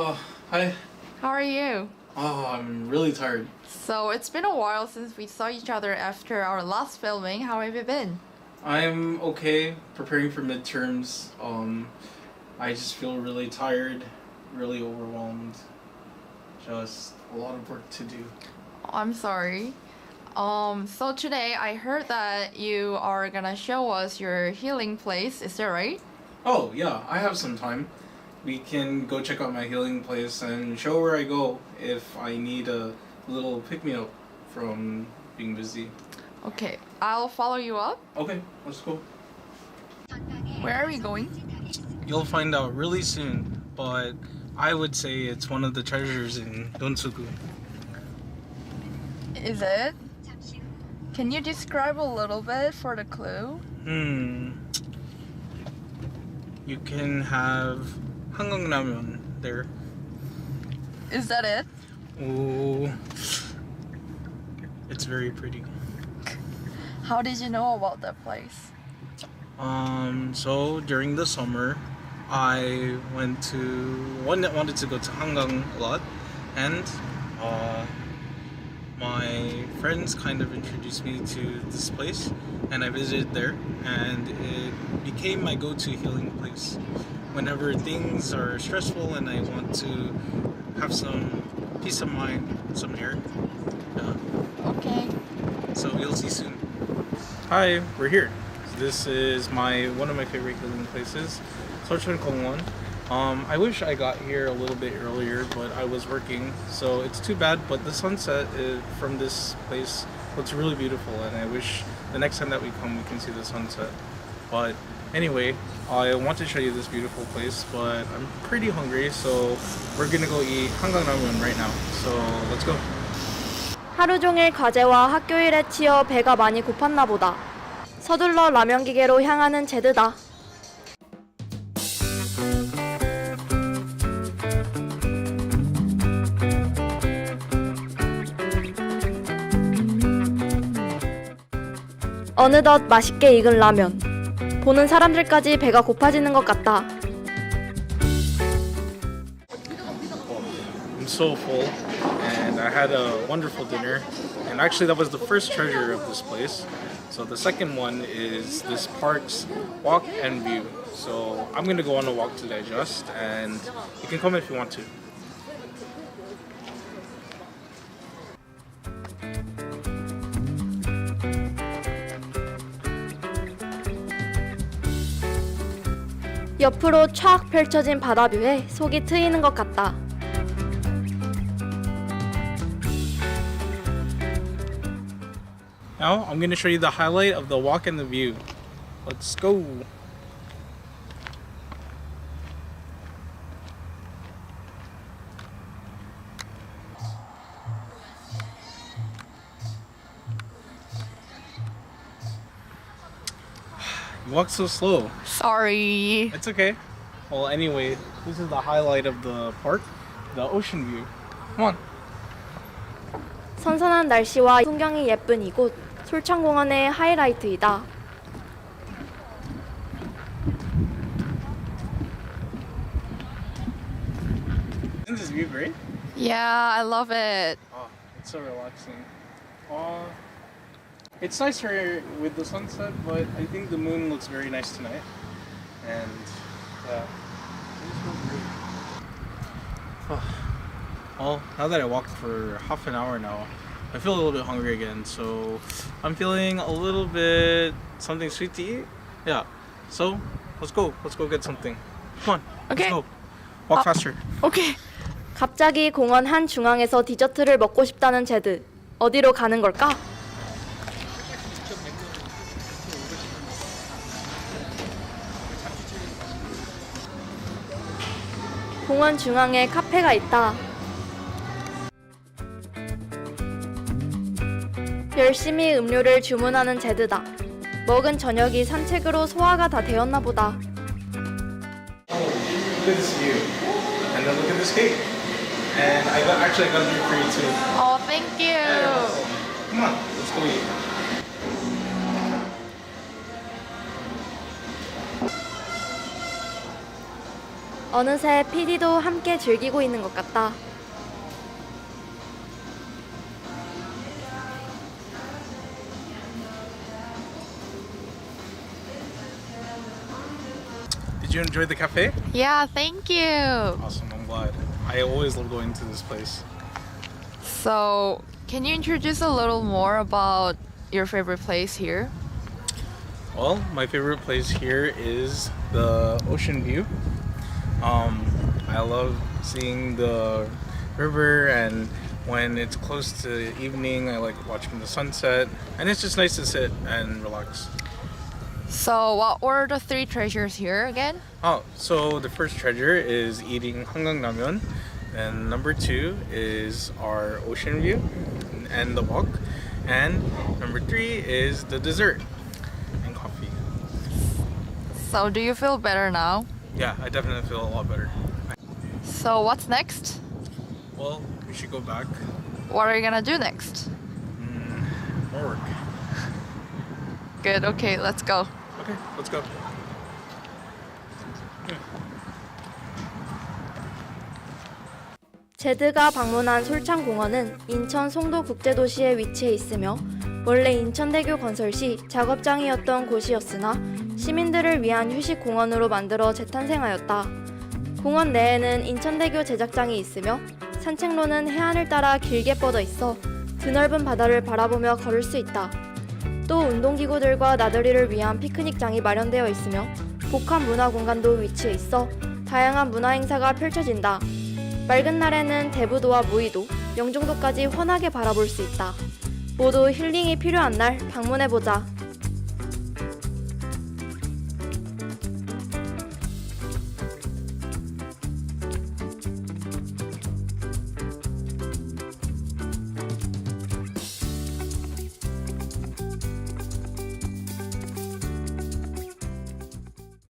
Oh, hi. How are you? Oh, I'm really tired. So it's been a while since we saw each other after our last filming. How have you been? I'm okay, preparing for midterms. Um, I just feel really tired, really overwhelmed. Just a lot of work to do. I'm sorry. Um, so today I heard that you are gonna show us your healing place. Is that right? Oh, yeah, I have some time. We can go check out my healing place and show where I go if I need a little pick me up from being busy. Okay, I'll follow you up. Okay, let's go. Where are we going? You'll find out really soon, but I would say it's one of the treasures in Donsugu. Is it? Can you describe a little bit for the clue? Hmm. You can have 한강라면 there. Is that it? Ooh. It's very pretty. How did you know about that place? Um, so during the summer, I went to one that wanted to go to Hangang a lot, and uh, my friends kind of introduced me to this place, and I visited there, and it became my go-to healing place. Whenever things are stressful and I want to have some peace of mind, some air. Yeah. Okay. So you'll see soon. Hi, we're here. This is my one of my favorite healing places, Sochon Kongwon. Um, I wish I got here a little bit earlier, but I was working, so it's too bad. But the sunset is, from this place looks really beautiful, and I wish the next time that we come, we can see the sunset. But anyway, I want to show you this beautiful place, but I'm pretty hungry, so we're gonna go eat 한강 ramen right now. So let's go. 하루 종일 과제와 학교 일에 치여 배가 많이 고팠나 보다. 서둘러 라면 기계로 향하는 제드다. 어느덧 맛있게 익은 라면. 보는 사람들까지 배가 고파지는 것 같다. I'm so full, and I had a wonderful dinner. And actually, that was the first treasure of this place. So the second one is this park's walk and view. So I'm gonna go on a walk to digest, and you can come if you want to. 옆으로 촥 펼쳐진 바다뷰에 속이 트이는 것 같다. walk so slow. Sorry. It's okay. Well, anyway, this is the highlight of the park, the ocean view. Come on. 선선한 날씨와 풍경이 예쁜 이곳 솔창공원의 하이라이트이다. Isn't this view great? Yeah, I love it. Oh, it's so relaxing. Oh, it's nice here with the sunset, but I think the moon looks very nice tonight. And yeah, it just feels great. Oh. Well, now that I walked for half an hour now, I feel a little bit hungry again. So I'm feeling a little bit something sweet to eat. Yeah. So let's go. Let's go get something. Come on. Okay. Let's go. Walk Uh, faster. Okay. 갑자기 공원 한 중앙에서 디저트를 먹고 싶다는 제드. 어디로 가는 걸까? 공원 중앙에 카페가 있다. 열심히 음료를 주문하는 제드다. 먹은 저녁이 산책으로 소화가 다 되었나 보다. Look at this view. And then look at this cake. And I got actually I got a drink for you too. Oh, thank you. Come on, let's go eat. 어느새 PD도 함께 즐기고 있는 것 같다. Did you enjoy the cafe? Yeah, thank you. Awesome, I'm glad. I always love going to this place. So, can you introduce a little more about your favorite place here? Well, my favorite place here is the ocean view. Um, I love seeing the river, and when it's close to evening, I like watching the sunset. And it's just nice to sit and relax. So, what were the three treasures here again? Oh, so the first treasure is eating hangang and number two is our ocean view and the walk, and number three is the dessert and coffee. So, do you feel better now? Yeah, I definitely feel a lot better. So, what's next? Well, we should go back. What are you gonna do next? More work. Good, okay, let's go. Okay, let's go. 제드가 방문한 솔창공원은 인천 송도국제도시에 위치해 있으며 원래 인천대교 건설 시 작업장이었던 곳이었으나 시민들을 위한 휴식 공원으로 만들어 재탄생하였다. 공원 내에는 인천대교 제작장이 있으며 산책로는 해안을 따라 길게 뻗어 있어 드넓은 바다를 바라보며 걸을 수 있다. 또 운동기구들과 나들이를 위한 피크닉장이 마련되어 있으며 복합 문화 공간도 위치해 있어 다양한 문화 행사가 펼쳐진다. 맑은 날에는 대부도와 무의도, 영종도까지 환하게 바라볼 수 있다. 모두 힐링이 필요한 날 방문해보자.